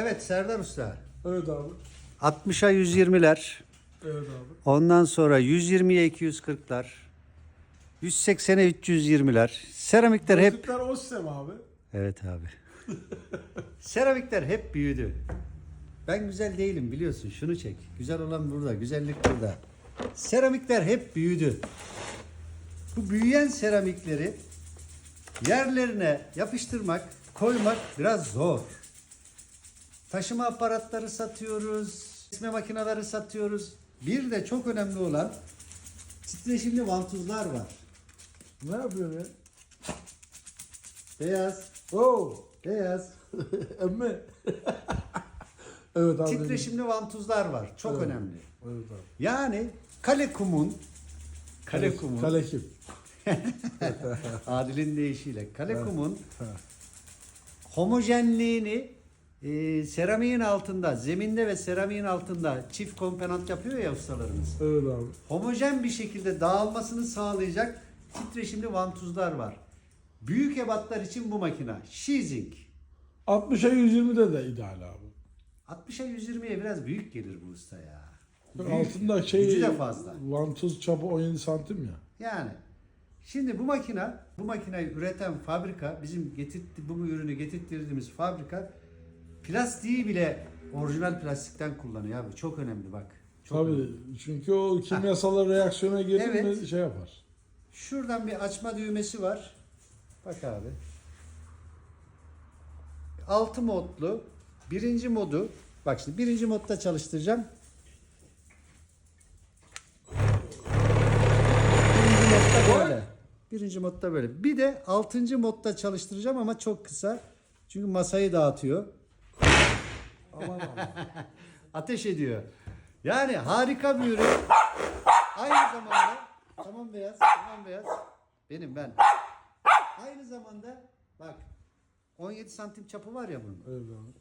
Evet Serdar Usta. Evet abi. 60'a 120'ler. Evet abi. Ondan sonra 120'ye 240'lar. 180'e 320'ler. Seramikler hep Gözlükler Ossem abi. Evet abi. Seramikler hep büyüdü. Ben güzel değilim biliyorsun. Şunu çek. Güzel olan burada. Güzellik burada. Seramikler hep büyüdü. Bu büyüyen seramikleri yerlerine yapıştırmak, koymak biraz zor. Taşıma aparatları satıyoruz. Kesme makineleri satıyoruz. Bir de çok önemli olan titreşimli vantuzlar var. Ne yapıyorsun ya? Beyaz, Oo. beyaz. Emme. evet abi. Titreşimli vantuzlar var. Çok Evet. önemli. Evet abi. Yani kale kumun kale kumun Kalekim. Adil'in deyişiyle kale kumun homojenliğini e, seramiğin altında, zeminde ve seramiğin altında çift komponent yapıyor ya ustalarımız. Evet abi. Homojen bir şekilde dağılmasını sağlayacak titreşimli vantuzlar var. Büyük ebatlar için bu makina. Sheezing. 60'a 120'de de ideal abi. 60'a 120'ye biraz büyük gelir bu usta ya. Büyük. Altında şey Gücü de fazla. vantuz çapı 17 santim ya. Yani şimdi bu makina, bu makineyi üreten fabrika, bizim getirtti, bu ürünü getirttirdiğimiz fabrika plastiği bile orijinal plastikten kullanıyor abi. Çok önemli bak. Çok Tabii önemli. çünkü o kimyasal reaksiyona girdi mi Evet. şey yapar. Şuradan bir açma düğmesi var. Bak abi. Altı modlu. Birinci modu. Bak şimdi birinci modda çalıştıracağım. Birinci modda böyle. Birinci modda böyle. Bir de altıncı modda çalıştıracağım ama çok kısa. Çünkü masayı dağıtıyor. Aman aman. Ateş ediyor. Yani harika bir ürün. Aynı zamanda tamam beyaz, tamam beyaz. Benim ben. Aynı zamanda bak 17 santim çapı var ya bunun. evet abi.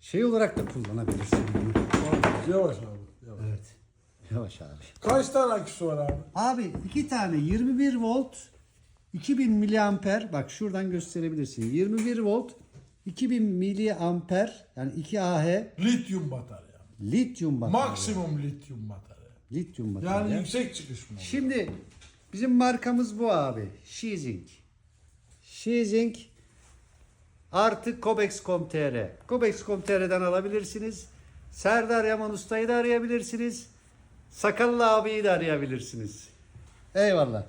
Şey olarak da kullanabilirsin bunu. Abi, Yavaş abi. Yavaş. Evet. Yavaş abi. Kaç tane aküsü var abi? Abi iki tane 21 volt 2000 miliamper bak şuradan gösterebilirsin. 21 volt 2000 miliamper yani 2 Ah Lityum batarya. lityum batarya. Maksimum lityum batarya. Lityum batarya. Yani yüksek çıkış mı? Şimdi bizim markamız bu abi. Sheezing. Sheezing artı Cobex.com.tr. Cobex.com.tr'den alabilirsiniz. Serdar Yaman Usta'yı da arayabilirsiniz. Sakallı abiyi de arayabilirsiniz. Eyvallah.